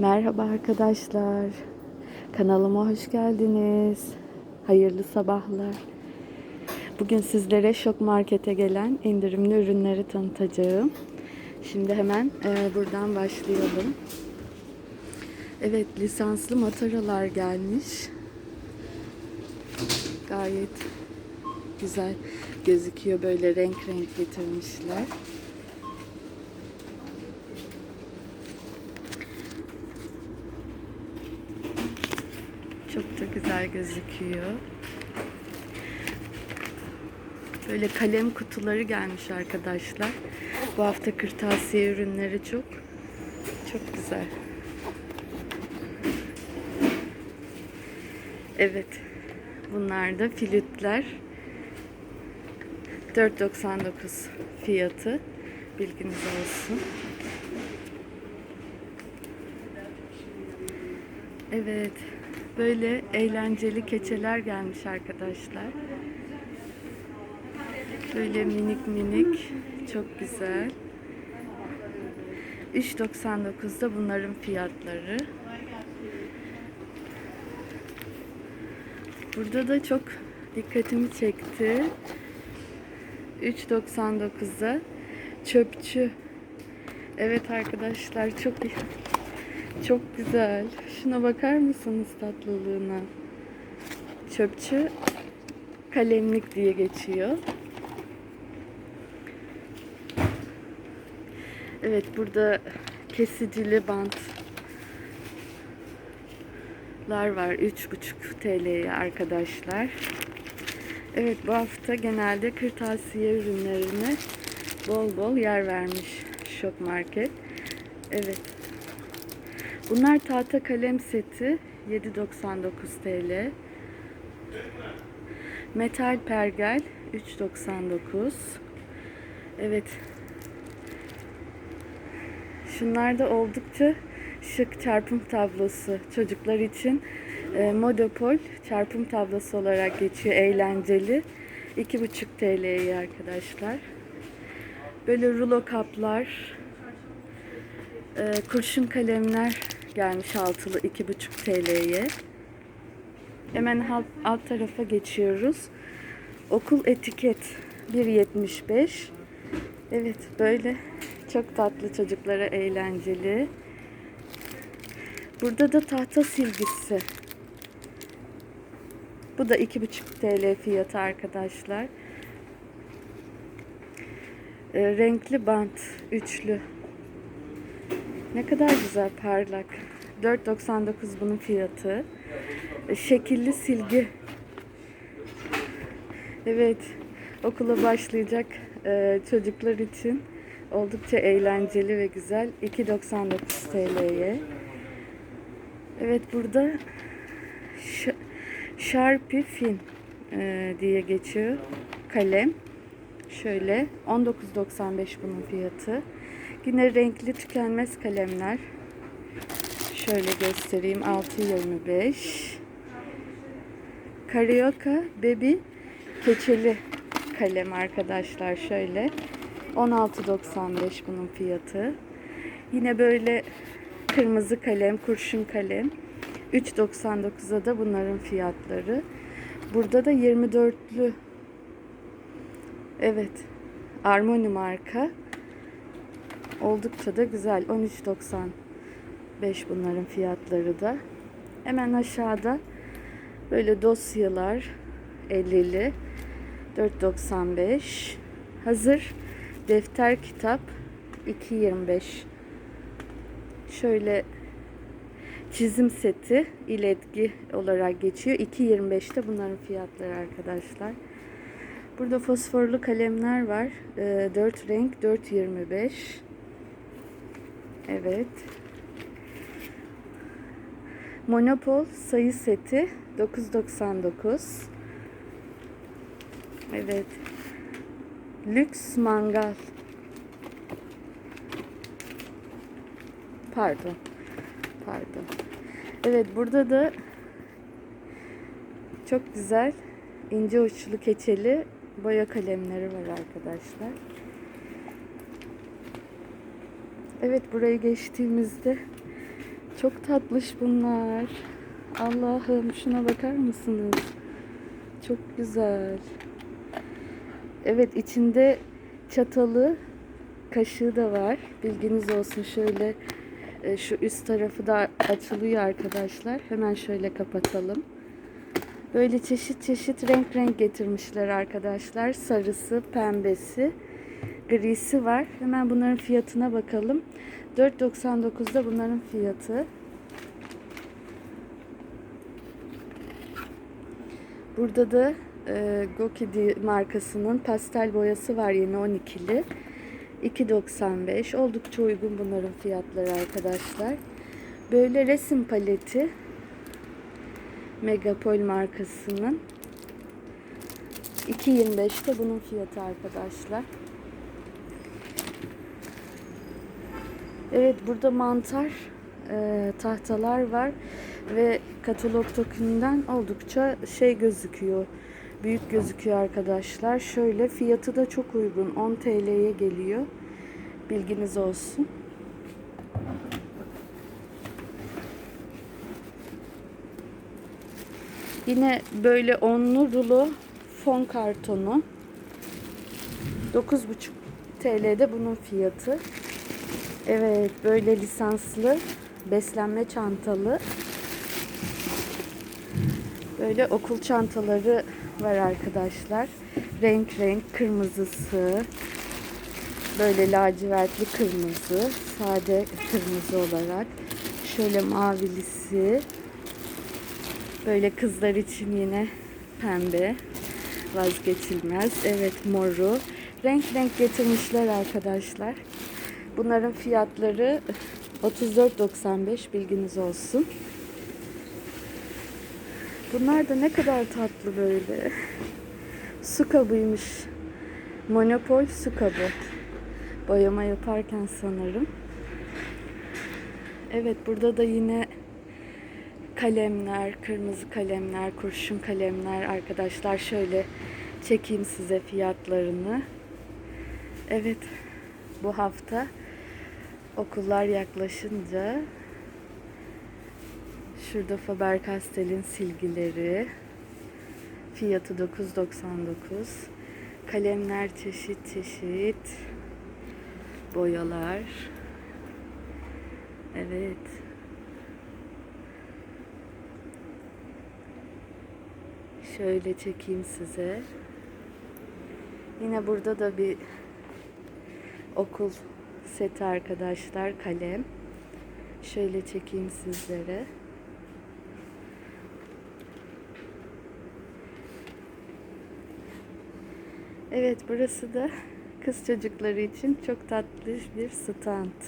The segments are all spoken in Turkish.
Merhaba arkadaşlar. Kanalıma hoş geldiniz. Hayırlı sabahlar. Bugün sizlere Şok Market'e gelen indirimli ürünleri tanıtacağım. Şimdi hemen e, buradan başlayalım. Evet, lisanslı mataralar gelmiş. Gayet güzel gözüküyor. Böyle renk renk getirmişler. Çok da güzel gözüküyor. Böyle kalem kutuları gelmiş arkadaşlar. Bu hafta kırtasiye ürünleri çok. Çok güzel. Evet. Bunlar da flütler. 4.99 fiyatı. Bilginiz olsun. Evet. Böyle eğlenceli keçeler gelmiş arkadaşlar. Böyle minik minik. Çok güzel. 3.99'da bunların fiyatları. Burada da çok dikkatimi çekti. 3.99'da çöpçü. Evet arkadaşlar çok çok güzel. Şuna bakar mısınız tatlılığına? Çöpçü kalemlik diye geçiyor. Evet burada kesicili bantlar var 3,5 TL'ye arkadaşlar. Evet bu hafta genelde kırtasiye ürünlerine bol bol yer vermiş Şok Market. Evet. Bunlar tahta kalem seti 7.99 TL. Metal pergel 3.99. Evet. Şunlar da oldukça şık çarpım tablosu çocuklar için e, Modopol çarpım tablosu olarak geçiyor. Eğlenceli. 2.5 TL'ye arkadaşlar. Böyle rulo kaplar, e, kurşun kalemler gelmiş altılı 2.5 TL'ye. Hemen alt, alt tarafa geçiyoruz. Okul etiket 1.75. Evet böyle çok tatlı çocuklara eğlenceli. Burada da tahta silgisi. Bu da 2,5 TL fiyatı arkadaşlar. E, renkli bant üçlü. Ne kadar güzel parlak. 4.99 bunun fiyatı. E, şekilli silgi. Evet. Okula başlayacak e, çocuklar için oldukça eğlenceli ve güzel. 2.99 TL'ye. Evet burada Sharpie Fin e, diye geçiyor. Kalem. Şöyle 19.95 bunun fiyatı. Yine renkli tükenmez kalemler. Şöyle göstereyim 6.25. Carioca Baby keçeli kalem arkadaşlar şöyle. 16.95 bunun fiyatı. Yine böyle kırmızı kalem, kurşun kalem. 3.99'a da bunların fiyatları. Burada da 24'lü Evet. Armani marka. Oldukça da güzel. 13.95 bunların fiyatları da. Hemen aşağıda böyle dosyalar 50'li 4.95 hazır defter kitap 2.25 şöyle çizim seti iletki olarak geçiyor. 2.25'te bunların fiyatları arkadaşlar. Burada fosforlu kalemler var. 4 renk 4.25 evet Monopol sayı seti 9.99 Evet. Lüks mangal. Pardon. Pardon. Evet burada da çok güzel ince uçlu keçeli boya kalemleri var arkadaşlar. Evet burayı geçtiğimizde Çok tatlış bunlar. Allah'ım şuna bakar mısınız? Çok güzel. Evet içinde çatalı kaşığı da var. Bilginiz olsun şöyle e, şu üst tarafı da açılıyor arkadaşlar. Hemen şöyle kapatalım. Böyle çeşit çeşit renk renk getirmişler arkadaşlar. Sarısı, pembesi, grisi var. Hemen bunların fiyatına bakalım. 4.99'da bunların fiyatı. Burada da e, Gokidi markasının pastel boyası var yine 12'li. 2.95. Oldukça uygun bunların fiyatları arkadaşlar. Böyle resim paleti Megapol markasının 2.25'te bunun fiyatı arkadaşlar. Evet burada mantar e, tahtalar var ve katalog token'den oldukça şey gözüküyor. Büyük gözüküyor arkadaşlar. Şöyle fiyatı da çok uygun. 10 TL'ye geliyor. Bilginiz olsun. Yine böyle onlu rulo fon kartonu. 9,5 TL'de bunun fiyatı. Evet böyle lisanslı beslenme çantalı. Böyle okul çantaları var arkadaşlar. Renk renk kırmızısı. Böyle lacivertli kırmızı. Sade kırmızı olarak. Şöyle mavilisi. Böyle kızlar için yine pembe. Vazgeçilmez. Evet moru. Renk renk getirmişler arkadaşlar. Bunların fiyatları 34.95 bilginiz olsun. Bunlar da ne kadar tatlı böyle. Su kabıymış. Monopol su kabı. Boyama yaparken sanırım. Evet burada da yine kalemler, kırmızı kalemler, kurşun kalemler arkadaşlar şöyle çekeyim size fiyatlarını. Evet bu hafta okullar yaklaşınca şurada Faber-Castell'in silgileri fiyatı 9.99 kalemler çeşit çeşit boyalar. Evet. Şöyle çekeyim size. Yine burada da bir okul seti arkadaşlar kalem. Şöyle çekeyim sizlere. Evet burası da kız çocukları için çok tatlı bir stand.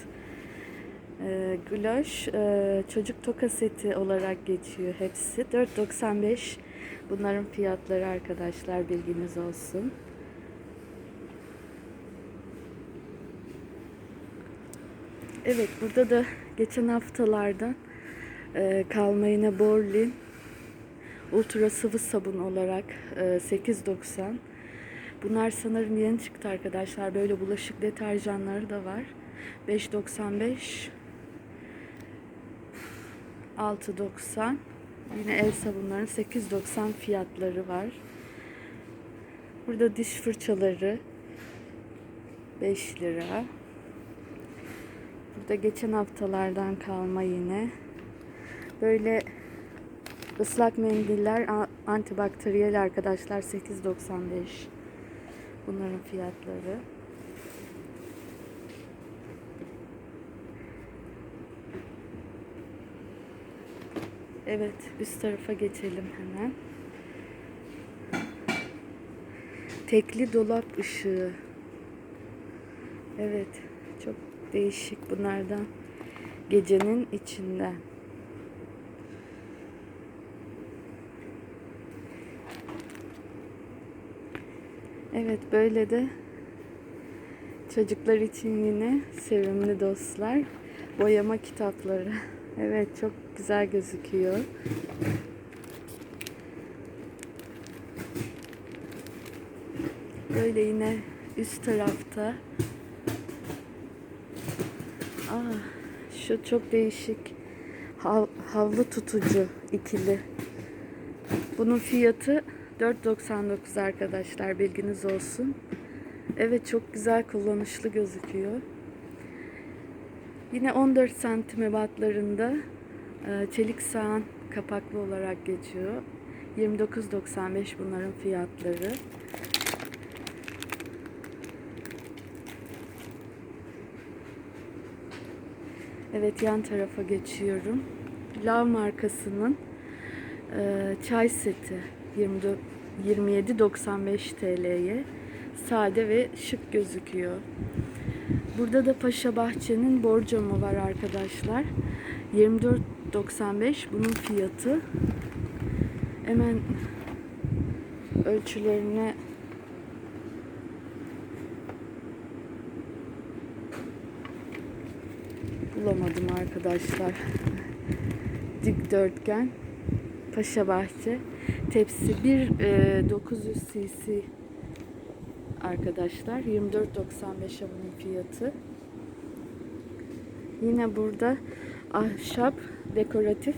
Ee, Gloş e, çocuk toka seti olarak geçiyor hepsi. 4.95 bunların fiyatları arkadaşlar bilginiz olsun. Evet burada da geçen haftalardan e, kalma yine Borlin ultra sıvı sabun olarak e, 8.90 Bunlar sanırım yeni çıktı arkadaşlar. Böyle bulaşık deterjanları da var. 5.95 6.90 Yine el sabunlarının 8.90 fiyatları var. Burada diş fırçaları 5 lira. Burada geçen haftalardan kalma yine. Böyle ıslak mendiller antibakteriyel arkadaşlar 8.95. Bunların fiyatları. Evet, üst tarafa geçelim hemen. Tekli dolap ışığı. Evet, çok değişik bunlardan. Gecenin içinden. Evet, böyle de çocuklar için yine sevimli dostlar. Boyama kitapları. Evet, çok güzel gözüküyor. Böyle yine üst tarafta. Şu çok değişik Hav- havlu tutucu ikili. Bunun fiyatı 4.99 arkadaşlar bilginiz olsun. Evet çok güzel kullanışlı gözüküyor. Yine 14 santim ebatlarında e, çelik sağan kapaklı olarak geçiyor. 29.95 bunların fiyatları. Evet yan tarafa geçiyorum. Lav markasının e, çay seti 24 27.95 TL'ye sade ve şık gözüküyor. Burada da Paşa Bahçe'nin borcamı var arkadaşlar. 24.95 bunun fiyatı. Hemen ölçülerine bulamadım arkadaşlar. Dikdörtgen Paşa Bahçe tepsi 1 e, 900 cc arkadaşlar 24.95'e bunun fiyatı. Yine burada ahşap dekoratif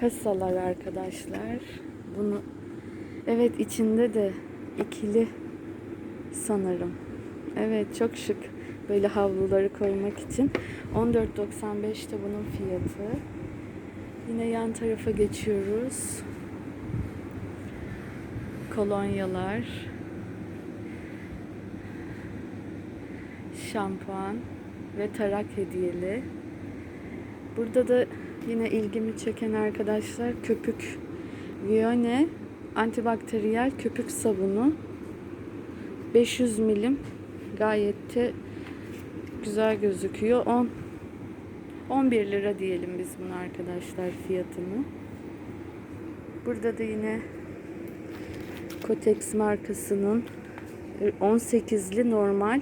kasalar arkadaşlar. Bunu evet içinde de ikili sanırım. Evet çok şık. Böyle havluları koymak için. 14.95'te bunun fiyatı. Yine yan tarafa geçiyoruz. Kolonyalar. Şampuan ve tarak hediyeli. Burada da yine ilgimi çeken arkadaşlar köpük Vione antibakteriyel köpük sabunu 500 milim gayet de güzel gözüküyor. 10 11 lira diyelim biz bunu arkadaşlar fiyatını. Burada da yine Kotex markasının 18'li normal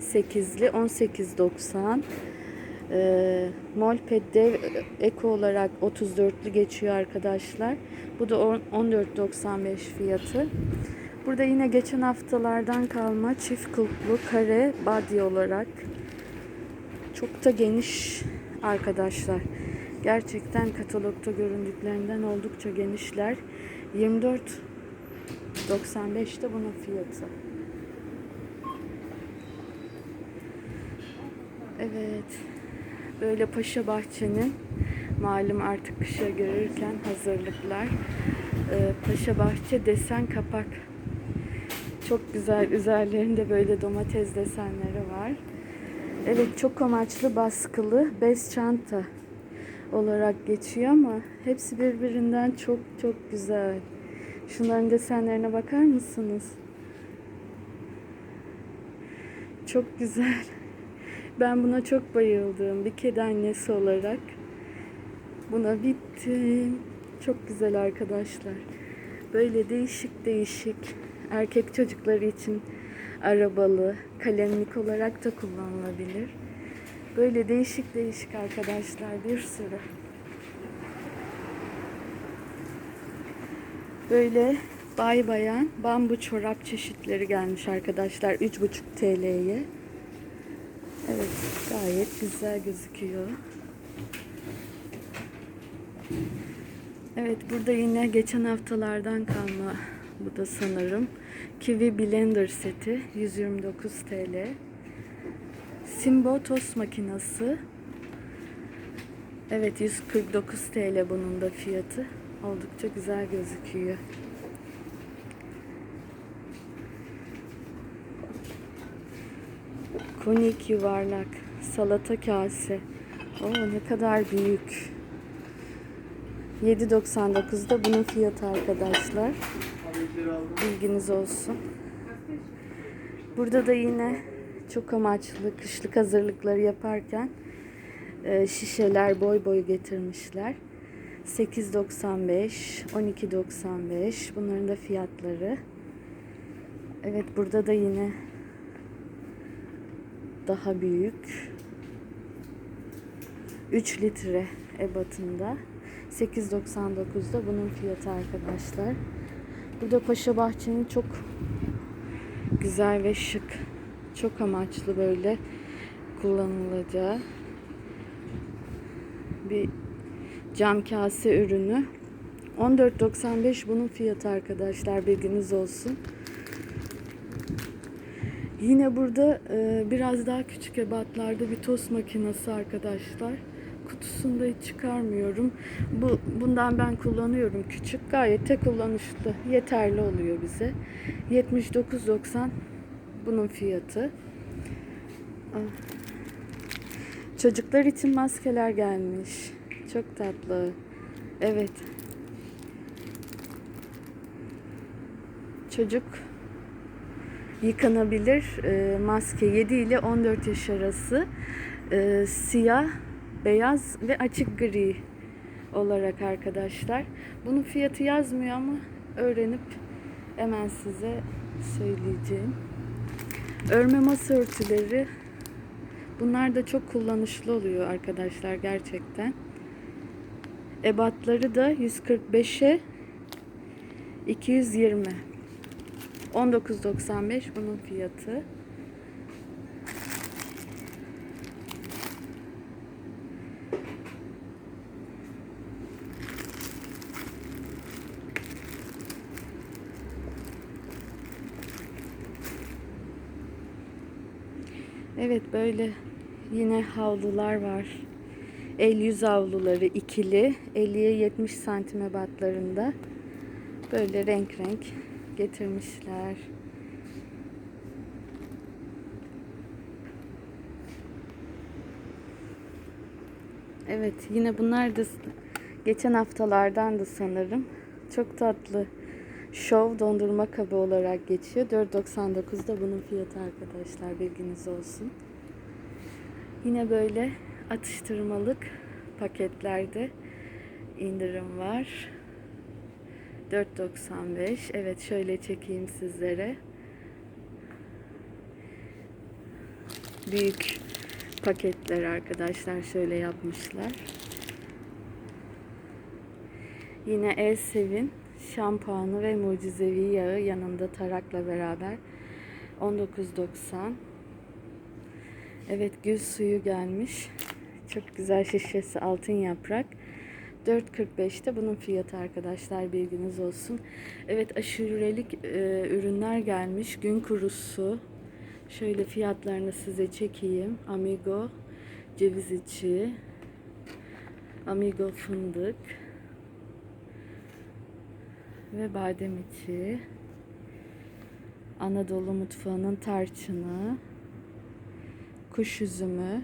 8'li 18.90 ee, Molped dev eko olarak 34'lü geçiyor arkadaşlar. Bu da on- 14.95 fiyatı. Burada yine geçen haftalardan kalma çift kulplu kare body olarak çok da geniş arkadaşlar. Gerçekten katalogda göründüklerinden oldukça genişler. 24.95'te bunun fiyatı. Evet. Böyle Paşa Bahçe'nin malum artık kışa görürken hazırlıklar. Ee, Paşa Bahçe desen kapak. Çok güzel. Üzerlerinde böyle domates desenleri var. Evet çok amaçlı baskılı bez çanta olarak geçiyor ama hepsi birbirinden çok çok güzel. Şunların desenlerine bakar mısınız? Çok güzel. Ben buna çok bayıldım. Bir kedi annesi olarak. Buna bittim. Çok güzel arkadaşlar. Böyle değişik değişik erkek çocukları için arabalı, kalemlik olarak da kullanılabilir. Böyle değişik değişik arkadaşlar bir sürü. Böyle bay bayan bambu çorap çeşitleri gelmiş arkadaşlar 3,5 TL'ye. Evet gayet güzel gözüküyor. Evet burada yine geçen haftalardan kalma bu da sanırım. Kiwi Blender seti 129 TL. Simbo tost makinesi. Evet 149 TL bunun da fiyatı. Oldukça güzel gözüküyor. Konik yuvarlak salata kase. Oo ne kadar büyük. 7.99'da bunun fiyatı arkadaşlar. Bilginiz olsun. Burada da yine çok amaçlı kışlık hazırlıkları yaparken e, şişeler boy boy getirmişler. 8.95, 12.95 bunların da fiyatları. Evet burada da yine daha büyük 3 litre ebatında 8.99'da bunun fiyatı arkadaşlar. Burada Paşa Bahçe'nin çok güzel ve şık çok amaçlı böyle kullanılacağı bir Cam kase ürünü. 14.95 bunun fiyatı arkadaşlar bilginiz olsun. Yine burada e, biraz daha küçük ebatlarda bir tost makinesi arkadaşlar. Kutusunda hiç çıkarmıyorum. Bu bundan ben kullanıyorum küçük. Gayet de kullanışlı. Yeterli oluyor bize. 79.90 bunun fiyatı. Ah. Çocuklar için maskeler gelmiş. Çok tatlı. Evet. Çocuk yıkanabilir e, maske 7 ile 14 yaş arası e, siyah, beyaz ve açık gri olarak arkadaşlar. Bunun fiyatı yazmıyor ama öğrenip hemen size söyleyeceğim. Örme masa örtüleri bunlar da çok kullanışlı oluyor arkadaşlar gerçekten. Ebatları da 145'e 220. 19.95 bunun fiyatı. Evet böyle yine havlular var. El yüz havluları ikili 50'ye 70 santim ebatlarında. Böyle renk renk getirmişler. Evet yine bunlar da geçen haftalardan da sanırım. Çok tatlı. Şov dondurma kabı olarak geçiyor. 4.99'da bunun fiyatı arkadaşlar bilginiz olsun. Yine böyle atıştırmalık paketlerde indirim var. 4.95. Evet şöyle çekeyim sizlere. Büyük paketler arkadaşlar şöyle yapmışlar. Yine Elsev'in şampuanı ve mucizevi yağı yanında tarakla beraber 19.90. Evet gül suyu gelmiş. Çok güzel şişesi altın yaprak. 4.45'te bunun fiyatı arkadaşlar bilginiz olsun. Evet aşurelik e, ürünler gelmiş. Gün kurusu. Şöyle fiyatlarını size çekeyim. Amigo ceviz içi. Amigo fındık. Ve badem içi. Anadolu mutfağının tarçını. Kuş üzümü.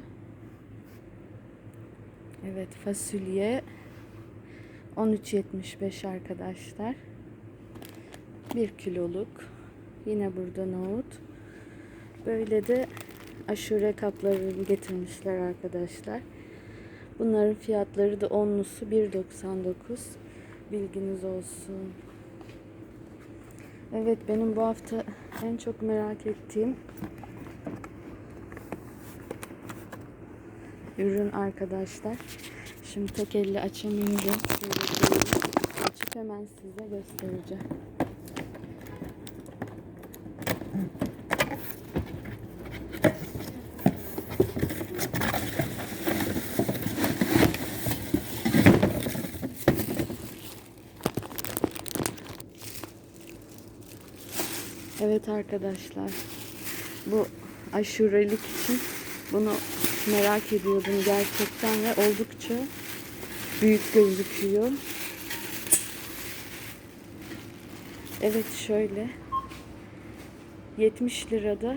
Evet fasulye 13.75 arkadaşlar. 1 kiloluk. Yine burada nohut. Böyle de aşure kapları getirmişler arkadaşlar. Bunların fiyatları da onlusu 1.99. Bilginiz olsun. Evet benim bu hafta en çok merak ettiğim ürün arkadaşlar. Şimdi tek elle açamayacağım. Açıp hemen size göstereceğim. Evet arkadaşlar. Bu aşurelik için bunu merak ediyordum gerçekten ve oldukça büyük gözüküyor. Evet şöyle 70 lirada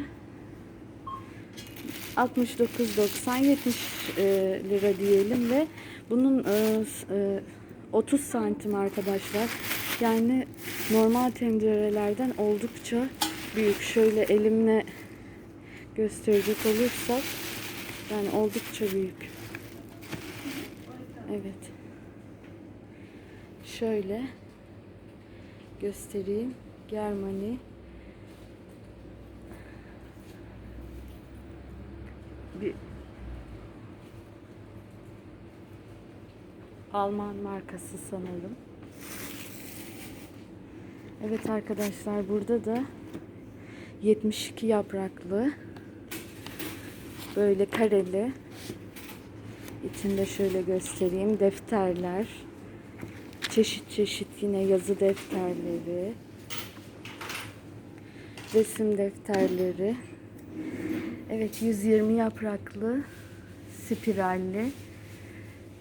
69.90 70 e, lira diyelim ve bunun e, e, 30 santim arkadaşlar. Yani normal tencerelerden oldukça büyük. Şöyle elimle gösterecek olursak yani oldukça büyük. Evet. Şöyle göstereyim. Germani bir Alman markası sanırım. Evet arkadaşlar burada da 72 yapraklı böyle kareli İçinde şöyle göstereyim. Defterler. Çeşit çeşit yine yazı defterleri. Resim defterleri. Evet 120 yapraklı spiralli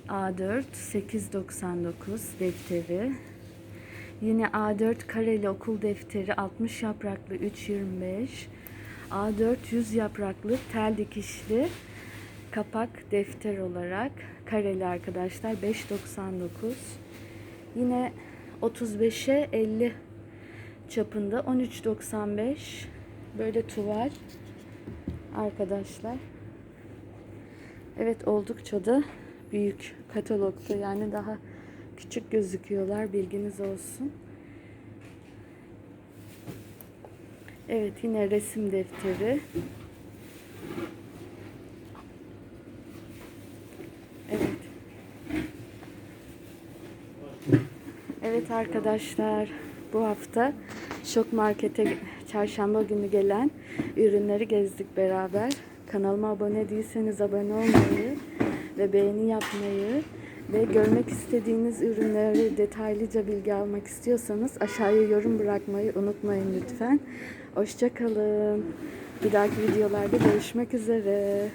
A4 8.99 defteri. Yine A4 kareli okul defteri 60 yapraklı 3.25. A4 100 yapraklı tel dikişli kapak defter olarak kareli arkadaşlar 5.99. Yine 35'e 50 çapında 13.95 böyle tuval arkadaşlar. Evet oldukça da büyük katalogda yani daha küçük gözüküyorlar bilginiz olsun. Evet yine resim defteri. Evet. Evet arkadaşlar bu hafta Şok Market'e çarşamba günü gelen ürünleri gezdik beraber. Kanalıma abone değilseniz abone olmayı ve beğeni yapmayı ve görmek istediğiniz ürünleri detaylıca bilgi almak istiyorsanız aşağıya yorum bırakmayı unutmayın lütfen. Hoşçakalın. Bir dahaki videolarda görüşmek üzere.